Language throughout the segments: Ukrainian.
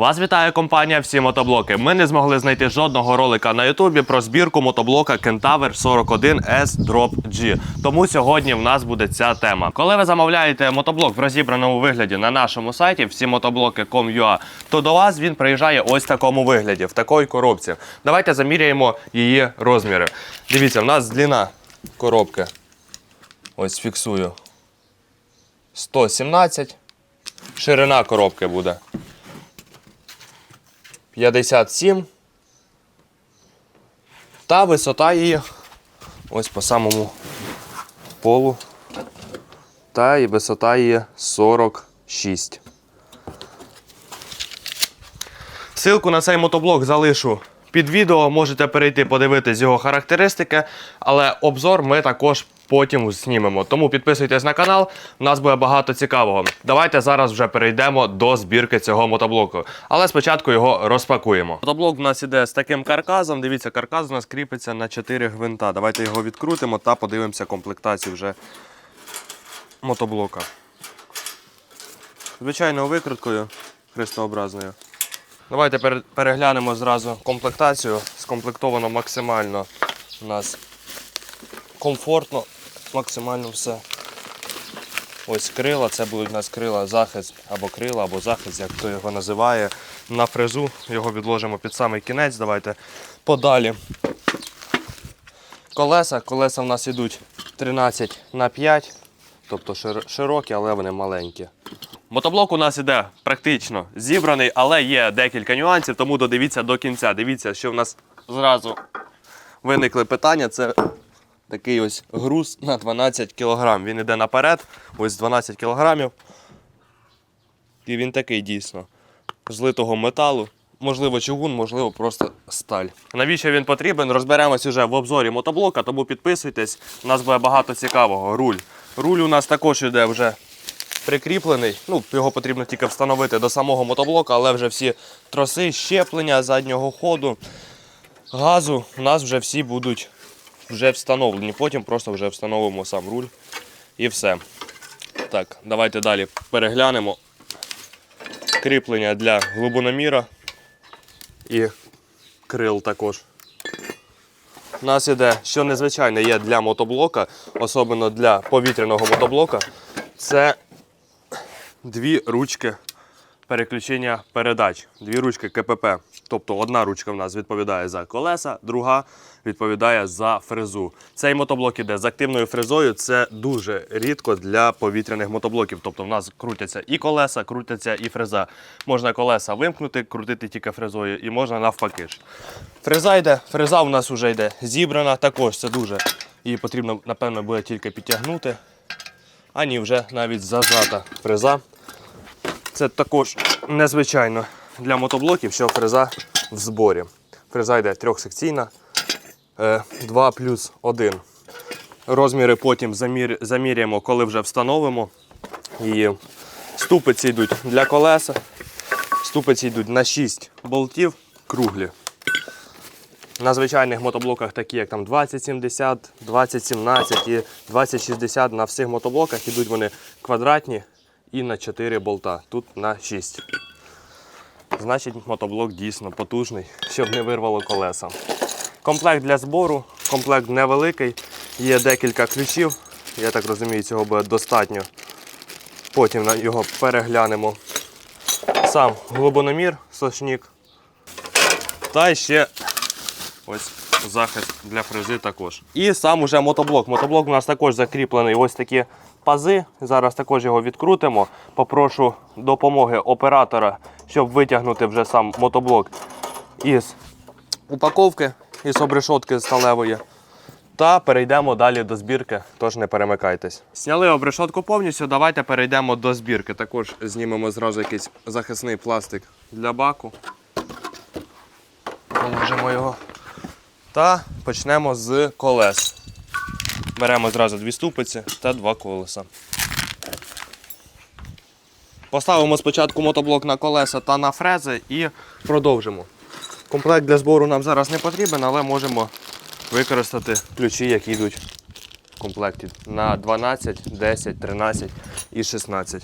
Вас вітає компанія Всі мотоблоки. Ми не змогли знайти жодного ролика на Ютубі про збірку мотоблока Kentaver 41S Drop G. Тому сьогодні в нас буде ця тема. Коли ви замовляєте мотоблок в розібраному вигляді на нашому сайті всімотоблоки.com.ua, то до вас він приїжджає ось в такому вигляді, в такій коробці. Давайте заміряємо її розміри. Дивіться, в нас длина коробки. Ось фіксую. 117. Ширина коробки буде 57. Та висота її ось по самому полу. Та і висота її 46. Силку на цей мотоблок залишу під відео. Можете перейти подивитись його характеристики, але обзор ми також потім знімемо. Тому підписуйтесь на канал, у нас буде багато цікавого. Давайте зараз вже перейдемо до збірки цього мотоблоку. Але спочатку його розпакуємо. Мотоблок у нас іде з таким карказом. Дивіться, каркас у нас кріпиться на 4 гвинта. Давайте його відкрутимо та подивимося комплектацію вже мотоблока. Звичайною викруткою хрестообразною. Давайте переглянемо зразу комплектацію. Скомплектовано максимально у нас комфортно, максимально все. Ось крила, це будуть у нас крила захист або крила, або захист, як хто його називає. На фрезу його відложимо під самий кінець. Давайте подалі. Колеса. Колеса в нас йдуть 13 на 5, тобто широкі, але вони маленькі. Мотоблок у нас іде практично зібраний, але є декілька нюансів, тому додивіться до кінця. Дивіться, що в нас зразу виникли питання. Це такий ось груз на 12 кг. Він іде наперед, ось 12 кг. І він такий дійсно. З литого металу. Можливо, чугун, можливо, просто сталь. Навіщо він потрібен? Розберемось уже в обзорі мотоблока, тому підписуйтесь. У нас буде багато цікавого. Руль. Руль у нас також іде вже прикріплений. Ну, його потрібно тільки встановити до самого мотоблока, але вже всі троси, щеплення заднього ходу, газу у нас вже всі будуть вже встановлені. Потім просто вже встановимо сам руль і все. Так, давайте далі переглянемо. Кріплення для глибиноміра і крил також. У нас іде, що незвичайне є для мотоблока, особливо для повітряного мотоблока, це дві ручки переключення передач, дві ручки КПП. Тобто одна ручка в нас відповідає за колеса, друга відповідає за фрезу. Цей мотоблок іде з активною фрезою. Це дуже рідко для повітряних мотоблоків. Тобто в нас крутяться і колеса, крутяться і фреза. Можна колеса вимкнути, крутити тільки фрезою, і можна навпаки. Фреза йде, фреза у нас вже йде зібрана. Також це дуже. Її потрібно, напевно, буде тільки підтягнути. А ні, вже навіть зажата фреза. Це також незвичайно для мотоблоків, що фреза в зборі. Фреза йде трьохсекційна, 2 плюс 1. Розміри потім замір, заміряємо, коли вже встановимо. її. ступиці йдуть для колеса. Ступиці йдуть на 6 болтів круглі. На звичайних мотоблоках, такі як там 2070, 2017 і 2060, на всіх мотоблоках йдуть вони квадратні і на 4 болта. Тут на 6. Значить, мотоблок дійсно потужний, щоб не вирвало колеса. Комплект для збору, комплект невеликий, є декілька ключів. Я так розумію, цього буде достатньо. Потім його переглянемо. Сам глибиномір, сошнік. Та ще ось захист для фрези також. І сам уже мотоблок. Мотоблок у нас також закріплений ось такі пази. Зараз також його відкрутимо. Попрошу допомоги оператора, щоб витягнути вже сам мотоблок із упаковки, із обрешотки сталевої. Та перейдемо далі до збірки, тож не перемикайтесь. Сняли обрешотку повністю, давайте перейдемо до збірки. Також знімемо зразу якийсь захисний пластик для баку. Положимо його. Та почнемо з колес. Беремо зразу дві ступиці та два колеса. Поставимо спочатку мотоблок на колеса та на фрези і продовжимо. Комплект для збору нам зараз не потрібен, але можемо використати ключі, які йдуть в комплекті на 12, 10, 13 і 16.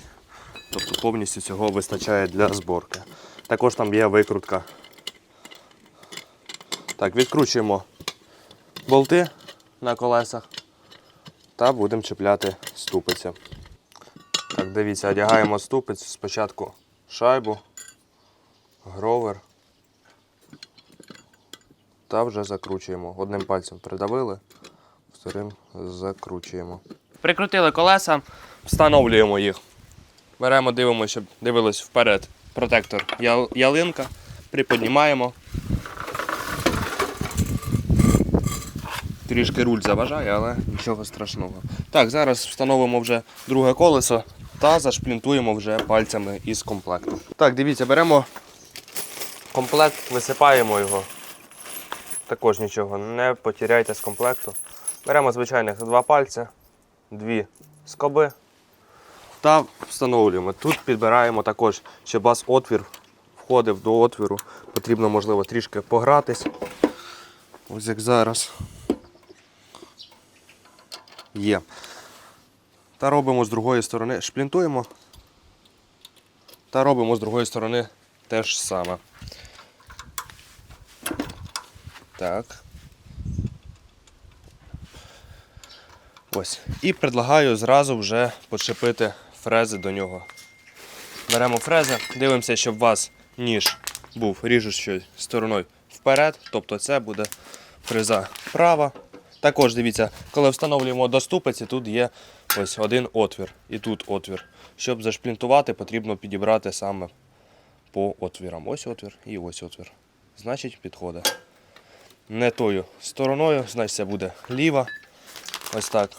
Тобто повністю цього вистачає для зборки. Також там є викрутка. Так, відкручуємо болти на колесах та будемо чіпляти ступиці. Так, дивіться, одягаємо ступиць спочатку шайбу, гровер. Та вже закручуємо. Одним пальцем придавили, вторим закручуємо. Прикрутили колеса, встановлюємо їх. Беремо, дивимося, щоб дивились вперед. Протектор ялинка. Приподнімаємо. Трішки руль заважає, але нічого страшного. Так, зараз встановимо вже друге колесо та зашплінтуємо вже пальцями із комплекту. Так, дивіться, беремо комплект, висипаємо його. Також нічого, не потеряйте з комплекту. Беремо звичайних два пальці, дві скоби та встановлюємо. Тут підбираємо також, щоб вас отвір входив до отвіру. Потрібно, можливо, трішки погратись. Ось як зараз. Є. Та робимо з другої сторони, шплінтуємо. Та робимо з другої сторони те ж саме. Так. Ось. І предлагаю зразу вже почепити фрези до нього. Беремо фрези, дивимося, щоб у вас ніж був ріжучою стороною вперед, тобто це буде фреза права. Також дивіться, коли встановлюємо до ступиці, тут є ось один отвір і тут отвір. Щоб зашплінтувати, потрібно підібрати саме по отвірам. Ось отвір і ось отвір. Значить, підходить. Не тою стороною, значить це буде ліва. Ось так.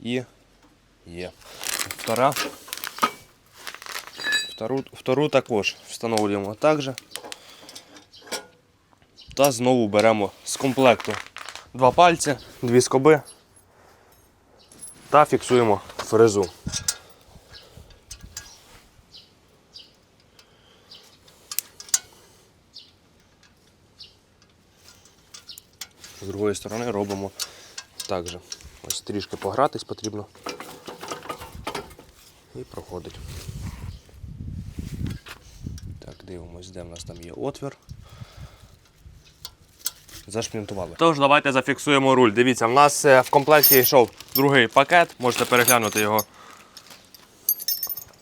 І є. Втора. Втору, втору також встановлюємо так же. Та знову беремо з комплекту два пальці, дві скоби та фіксуємо фрезу. З другої сторони робимо так же. Ось трішки погратись потрібно. І проходить. Так, дивимось, де в нас там є отвір. Зашплінтували. Тож, давайте зафіксуємо руль. Дивіться, в нас е, в комплекті йшов другий пакет, можете переглянути його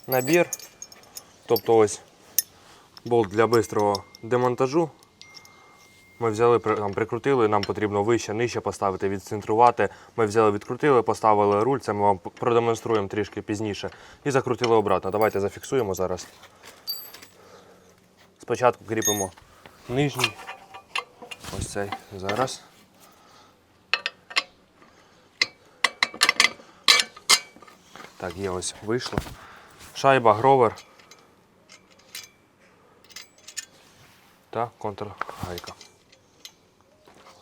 набір. Тобто ось болт для швидкого демонтажу. Ми взяли, там, прикрутили, нам потрібно вище, нижче поставити, відцентрувати. Ми взяли, відкрутили, поставили руль, це ми вам продемонструємо трішки пізніше. І закрутили обратно. Давайте зафіксуємо зараз. Спочатку кріпимо нижній. Ось цей зараз. Так, є ось вийшло. Шайба, гровер. Та контргайка.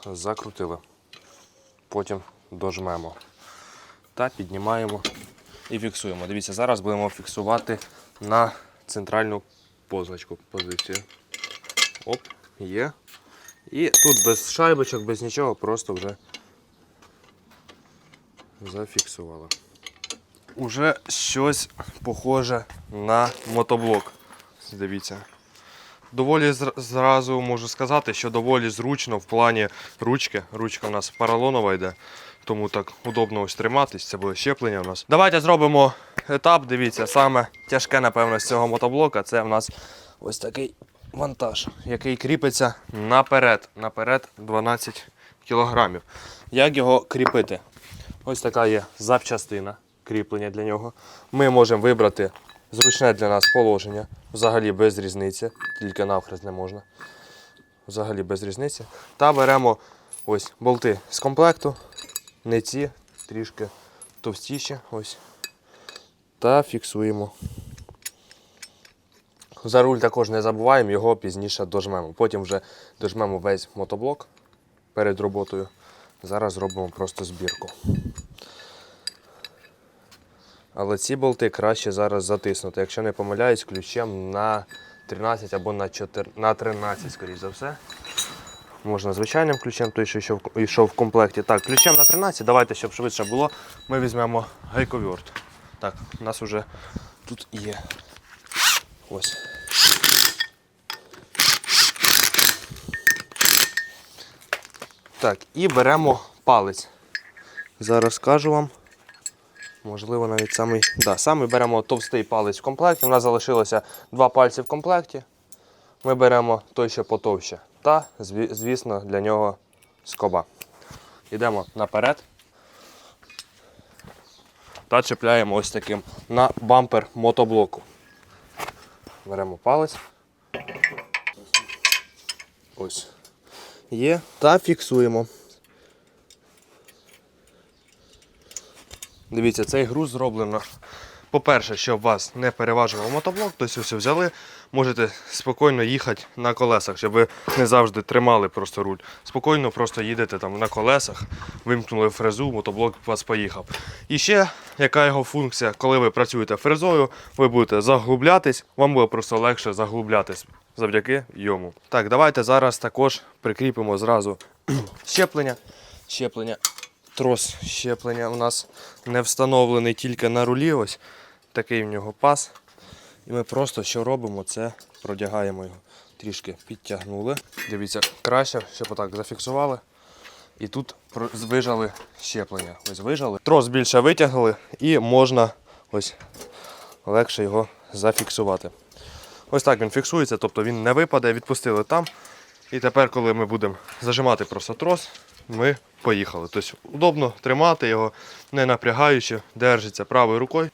Закрутили. Потім дожмемо. Та піднімаємо і фіксуємо. Дивіться, зараз будемо фіксувати на центральну позначку позицію. Оп, є. І тут без шайбочок, без нічого, просто вже зафіксували. Уже щось похоже на мотоблок. Дивіться. Доволі зразу можу сказати, що доволі зручно в плані ручки. Ручка у нас поролонова йде, тому так удобно ось триматись. Це буде щеплення у нас. Давайте зробимо етап. Дивіться, саме тяжке, напевно, з цього мотоблока це в нас ось такий вантаж, який кріпиться наперед. Наперед 12 кілограмів. Як його кріпити? Ось така є запчастина кріплення для нього. Ми можемо вибрати зручне для нас положення, взагалі без різниці, тільки навхрест не можна. Взагалі без різниці. Та беремо ось болти з комплекту, не ці, трішки товстіші. Ось. Та фіксуємо. За руль також не забуваємо, його пізніше дожмемо. Потім вже дожмемо весь мотоблок перед роботою. Зараз зробимо просто збірку. Але ці болти краще зараз затиснути. Якщо не помиляюсь, ключем на 13 або на 4, на 13, скоріш за все. Можна звичайним ключем, той, що йшов, йшов в комплекті. Так, ключем на 13. Давайте, щоб швидше було, ми візьмемо гайковерт. Так, у нас вже тут є Ось. Так, і беремо палець. Зараз скажу вам. Можливо, навіть самий. Да, самий беремо товстий палець в комплекті. У нас залишилося два пальці в комплекті. Ми беремо той, що потовще. Та, звісно, для нього скоба. Йдемо наперед. Та чіпляємо ось таким на бампер мотоблоку. Беремо палець. Ось. Є. Та фіксуємо. Дивіться, цей груз зроблено. По-перше, щоб вас не переважував мотоблок, тобто ось взяли, можете спокійно їхати на колесах, щоб ви не завжди тримали просто руль. Спокійно просто їдете там на колесах, вимкнули фрезу, мотоблок вас поїхав. І ще яка його функція, коли ви працюєте фрезою, ви будете заглублятись, вам буде просто легше заглублятись завдяки йому. Так, давайте зараз також прикріпимо зразу щеплення. Щеплення трос щеплення у нас не встановлений тільки на рулі. Ось такий в нього пас. І ми просто що робимо, це продягаємо його. Трішки підтягнули. Дивіться, краще, щоб отак зафіксували. І тут вижали щеплення. Ось вижали. Трос більше витягнули і можна ось легше його зафіксувати. Ось так він фіксується, тобто він не випаде, відпустили там. І тепер, коли ми будемо зажимати просто трос, ми поїхали. Тобто удобно тримати його, не напрягаючи, держиться правою рукою.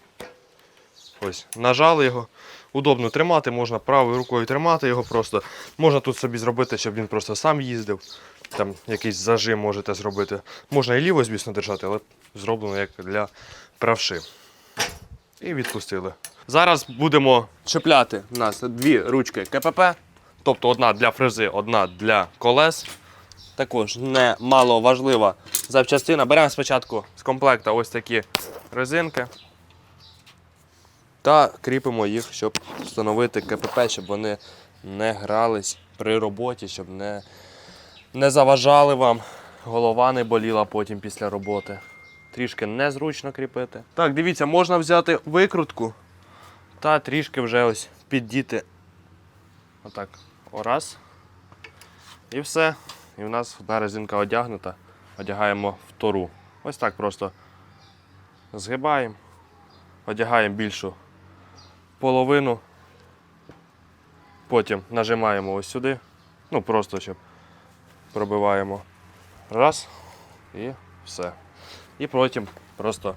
Ось, нажали його. Удобно тримати, можна правою рукою тримати його просто. Можна тут собі зробити, щоб він просто сам їздив. Там якийсь зажим можете зробити. Можна і лівою, звісно, держати, але зроблено як для правши. І відпустили. Зараз будемо чіпляти у нас дві ручки КПП, тобто одна для фрези, одна для колес. Також не мало важлива запчастина. Беремо спочатку з комплекта ось такі резинки та кріпимо їх, щоб встановити КПП, щоб вони не грались при роботі, щоб не, не заважали вам, голова не боліла потім після роботи. Трішки незручно кріпити. Так, дивіться, можна взяти викрутку та трішки вже ось піддіти. Отак. Ораз. І все. І в нас одна резинка одягнута. Одягаємо втору. Ось так просто згибаємо, одягаємо більшу половину. Потім нажимаємо ось сюди. Ну, просто щоб пробиваємо. Раз. І все. І потім просто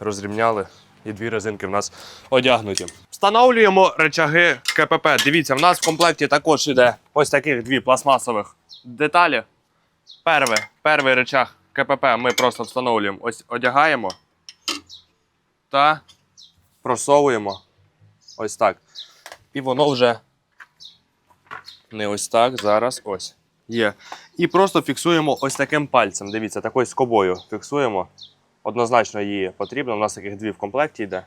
розрівняли. І дві резинки в нас одягнуті. Встановлюємо речаги КПП. Дивіться, в нас в комплекті також іде ось таких дві пластмасових деталі. Перше, перший речах КПП ми просто встановлюємо, ось одягаємо та просовуємо ось так. І воно вже не ось так, зараз ось. Є. І просто фіксуємо ось таким пальцем. Дивіться, такою скобою фіксуємо. Однозначно її потрібно. У нас таких дві в комплекті йде.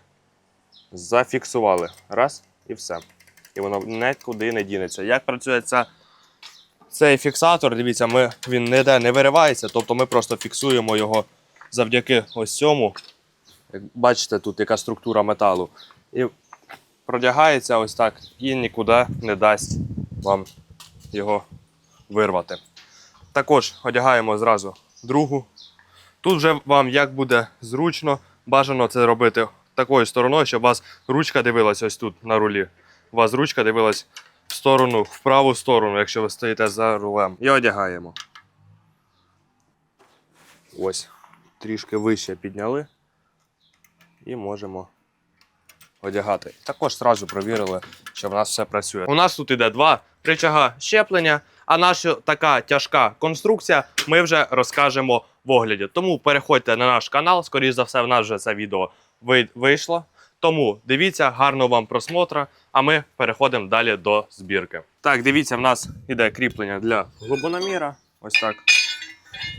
Зафіксували. Раз і все. І воно нікуди не дінеться. Як працює ця, цей фіксатор, дивіться, ми, він ніде не виривається, тобто ми просто фіксуємо його завдяки ось цьому. Як бачите, тут яка структура металу. І продягається ось так і нікуди не дасть вам його вирвати. Також одягаємо зразу другу. Тут вже вам як буде зручно, бажано це робити такою стороною, щоб у вас ручка дивилась ось тут на рулі. У вас ручка дивилась в сторону, в праву сторону, якщо ви стоїте за рулем. І одягаємо. Ось. Трішки вище підняли. І можемо одягати. Також одразу провірили, що в нас все працює. У нас тут іде два рычага щеплення, а наша така тяжка конструкція ми вже розкажемо в огляді. Тому переходьте на наш канал, скоріш за все, в нас вже це відео вийшло. Тому дивіться, гарного вам просмотра, а ми переходимо далі до збірки. Так, дивіться, в нас іде кріплення для глибиноміра. Ось так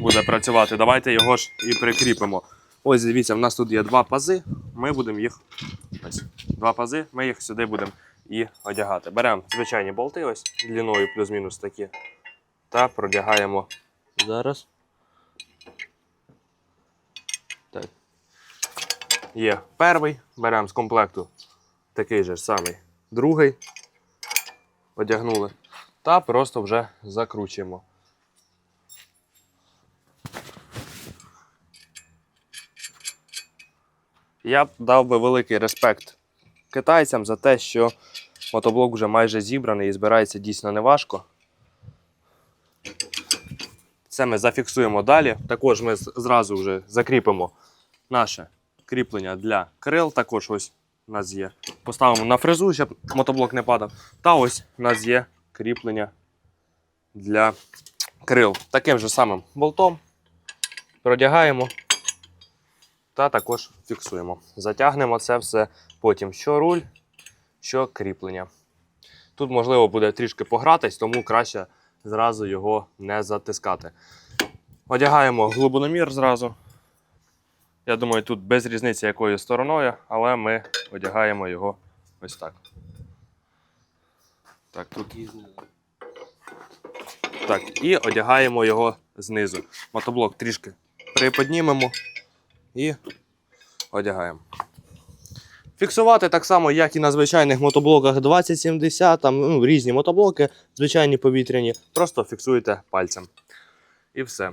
буде працювати. Давайте його ж і прикріпимо. Ось дивіться, в нас тут є два пази. Ми будемо їх. Ось два пази, ми їх сюди будемо і одягати. Беремо звичайні болти, ось длиною плюс-мінус такі. Та продягаємо зараз. Так. Є перший. Беремо з комплекту такий же самий другий, одягнули. Та просто вже закручуємо. Я б дав би великий респект китайцям за те, що мотоблок вже майже зібраний і збирається дійсно неважко. Це ми зафіксуємо далі. Також ми зразу вже закріпимо наше кріплення для крил. Також ось у нас є. Поставимо на фрезу, щоб мотоблок не падав. Та ось у нас є кріплення для крил. Таким же самим болтом продягаємо та також фіксуємо. Затягнемо це все потім, що руль, що кріплення. Тут можливо буде трішки погратись, тому краще зразу його не затискати. Одягаємо глибиномір зразу. Я думаю, тут без різниці якою стороною, але ми одягаємо його ось так. Так, тут. Так, і одягаємо його знизу. Мотоблок трішки приподнімемо і одягаємо. Фіксувати так само, як і на звичайних мотоблоках 2070, там ну, різні мотоблоки, звичайні повітряні. Просто фіксуєте пальцем. І все.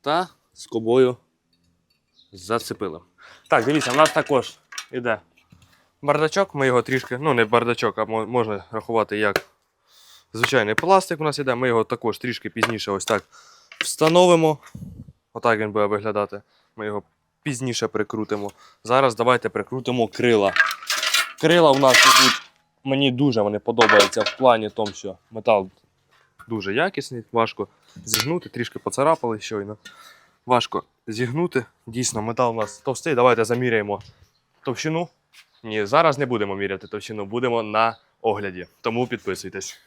Та скобою зацепили. Так, дивіться, в нас також іде бардачок. Ми його трішки, ну не бардачок, а можна рахувати як звичайний пластик у нас іде. Ми його також трішки пізніше ось так встановимо. Отак він буде виглядати. Ми його пізніше прикрутимо. Зараз давайте прикрутимо крила. Крила у нас ідуть, мені дуже вони подобаються в плані тому, що метал дуже якісний, важко зігнути, трішки поцарапали щойно. Важко зігнути. Дійсно, метал у нас товстий. Давайте заміряємо товщину. Ні, зараз не будемо міряти товщину, будемо на огляді. Тому підписуйтесь.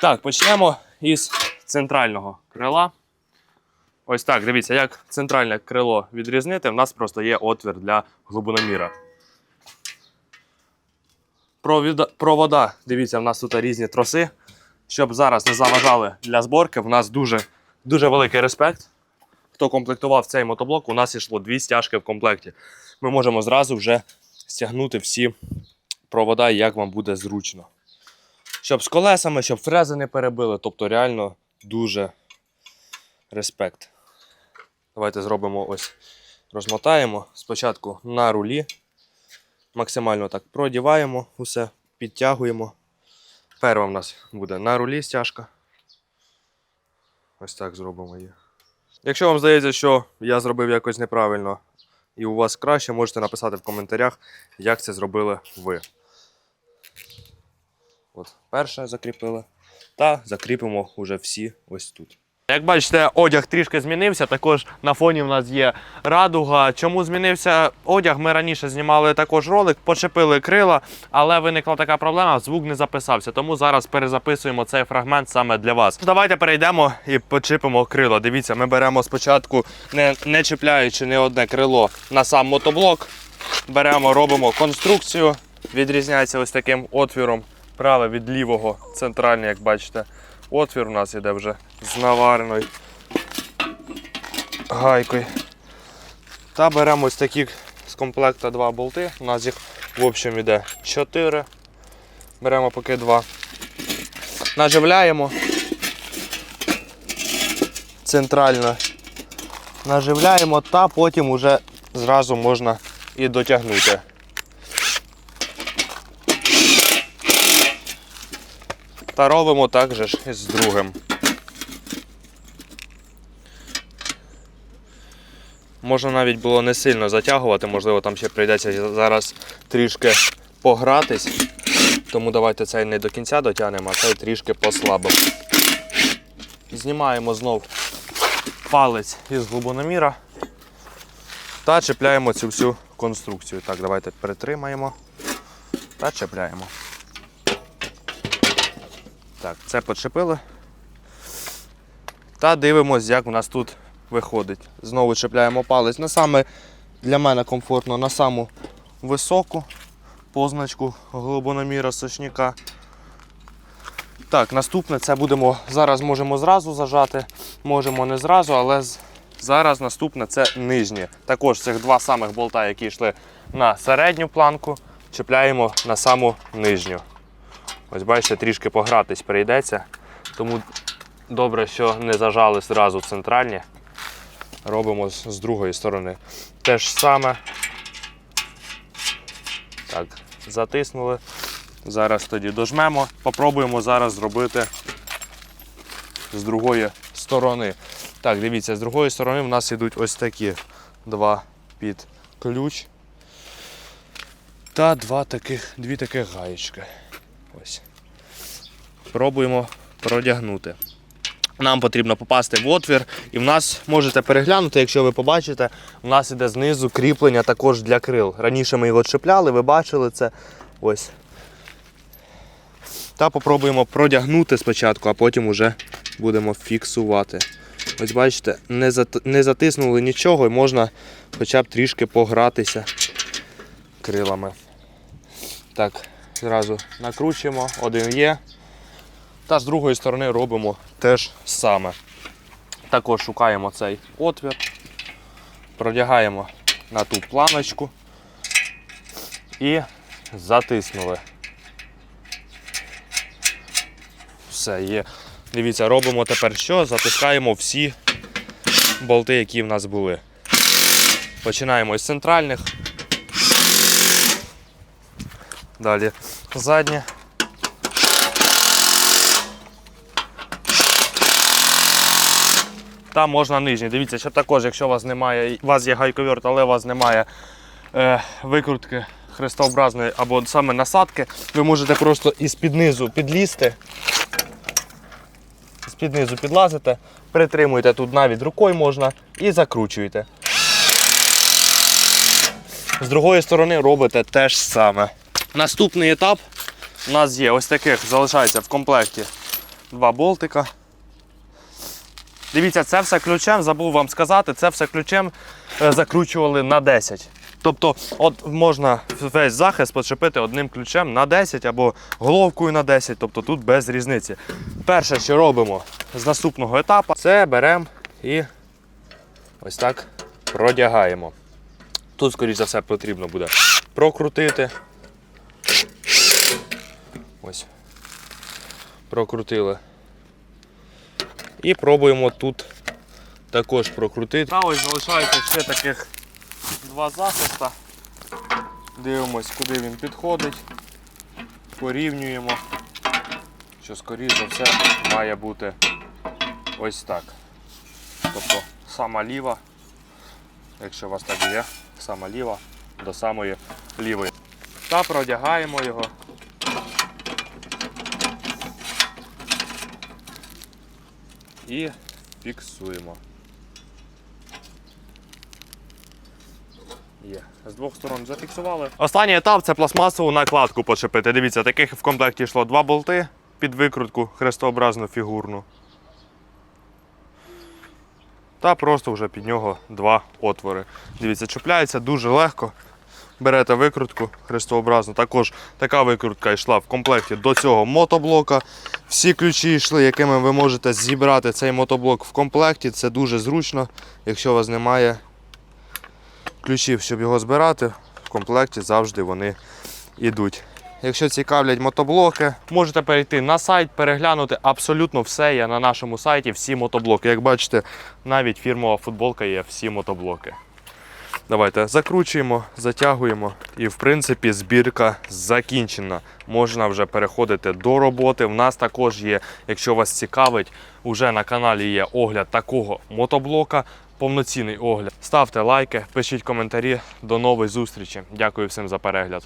Так, почнемо із центрального крила. Ось так, дивіться, як центральне крило відрізнити, в нас просто є отвір для глибиноміра. Провода, дивіться, в нас тут різні троси. Щоб зараз не заважали для зборки, в нас дуже, дуже великий респект. Хто комплектував цей мотоблок, у нас йшло дві стяжки в комплекті. Ми можемо зразу вже стягнути всі провода, як вам буде зручно. Щоб з колесами, щоб фрези не перебили. Тобто реально дуже респект. Давайте зробимо ось. Розмотаємо спочатку на рулі. Максимально так продіваємо усе, підтягуємо. Перша в нас буде на рулі стяжка. Ось так зробимо її. Якщо вам здається, що я зробив якось неправильно і у вас краще, можете написати в коментарях, як це зробили ви. От, перше закріпили. Та закріпимо вже всі ось тут. Як бачите, одяг трішки змінився. Також на фоні в нас є радуга. Чому змінився одяг? Ми раніше знімали також ролик, почепили крила, але виникла така проблема, звук не записався. Тому зараз перезаписуємо цей фрагмент саме для вас. Давайте перейдемо і почепимо крила. Дивіться, ми беремо спочатку, не, не чіпляючи не одне крило на сам мотоблок. Беремо, робимо конструкцію. Відрізняється ось таким отвіром. Праве від лівого, центральний, як бачите. Отвір у нас іде вже з навареною гайкою. Та беремо ось такі з комплекта два болти. У нас їх в общем іде 4. Беремо поки два. Наживляємо. Центрально наживляємо та потім уже зразу можна і дотягнути. Та робимо так же ж з другим. Можна навіть було не сильно затягувати, можливо, там ще прийдеться зараз трішки погратись. Тому давайте цей не до кінця дотягнемо, а цей трішки послабимо. Знімаємо знов палець із глибиноміра та чіпляємо цю всю конструкцію. Так, давайте притримаємо та чіпляємо. Так, це почепили. Та дивимось, як у нас тут виходить. Знову чіпляємо палець на саме для мене комфортно на саму високу позначку глибиноміра сочника. Так, наступне це будемо. Зараз можемо зразу зажати, можемо не зразу, але зараз наступне це нижнє. Також цих два самих болта, які йшли на середню планку, чіпляємо на саму нижню. Ось бачите, трішки погратись прийдеться. Тому добре, що не зажали зразу центральні. Робимо з, другої сторони. Те ж саме. Так, затиснули. Зараз тоді дожмемо. Попробуємо зараз зробити з другої сторони. Так, дивіться, з другої сторони в нас йдуть ось такі два під ключ. Та два таких, дві таких гаєчки. Ось. Пробуємо продягнути. Нам потрібно попасти в отвір, і в нас можете переглянути, якщо ви побачите, у нас іде знизу кріплення також для крил. Раніше ми його чіпляли, ви бачили це. Ось. Та попробуємо продягнути спочатку, а потім вже будемо фіксувати. Ось бачите, не, не затиснули нічого і можна хоча б трішки погратися крилами. Так, зразу накручуємо, один є. Та з другої сторони робимо теж саме. Також шукаємо цей отвір, продягаємо на ту планочку і затиснули. Все є. Дивіться, робимо тепер що? Затискаємо всі болти, які в нас були. Починаємо з центральних. Далі заднє. Там можна нижні. Дивіться, що також, якщо у вас немає, у вас є гайковерт, але у вас немає е, викрутки хрестообразної або саме насадки, ви можете просто із-під низу підлізти. З-під низу підлазите, притримуєте тут навіть рукою можна і закручуєте. З другої сторони робите те ж саме. Наступний етап у нас є ось таких, залишається в комплекті два болтика. Дивіться, це все ключем, забув вам сказати, це все ключем е, закручували на 10. Тобто, от можна весь захист почепити одним ключем на 10 або головкою на 10, тобто тут без різниці. Перше, що робимо з наступного етапу, це беремо і ось так продягаємо. Тут, скоріш за все, потрібно буде прокрутити. Ось. Прокрутили. І пробуємо тут також прокрутити. Та ось залишається ще таких два захиста. Дивимось, куди він підходить. Порівнюємо. Що скоріш за все має бути ось так. Тобто сама ліва, якщо у вас так є, сама ліва до самої лівої. Та продягаємо його. І фіксуємо. Є. З двох сторон зафіксували. Останній етап це пластмасову накладку почепити. Дивіться, таких в комплекті йшло два болти під викрутку хрестообразну фігурну. Та просто вже під нього два отвори. Дивіться, чіпляється дуже легко. Берете викрутку хрестообразну. Також така викрутка йшла в комплекті до цього мотоблока. Всі ключі йшли, якими ви можете зібрати цей мотоблок в комплекті. Це дуже зручно, якщо у вас немає ключів, щоб його збирати, в комплекті завжди вони йдуть. Якщо цікавлять мотоблоки, можете перейти на сайт, переглянути абсолютно все є на нашому сайті, всі мотоблоки. Як бачите, навіть фірмова футболка є всі мотоблоки. Давайте закручуємо, затягуємо і в принципі збірка закінчена. Можна вже переходити до роботи. В нас також є, якщо вас цікавить, уже на каналі є огляд такого мотоблока, повноцінний огляд. Ставте лайки, пишіть коментарі. До нової зустрічі. Дякую всім за перегляд.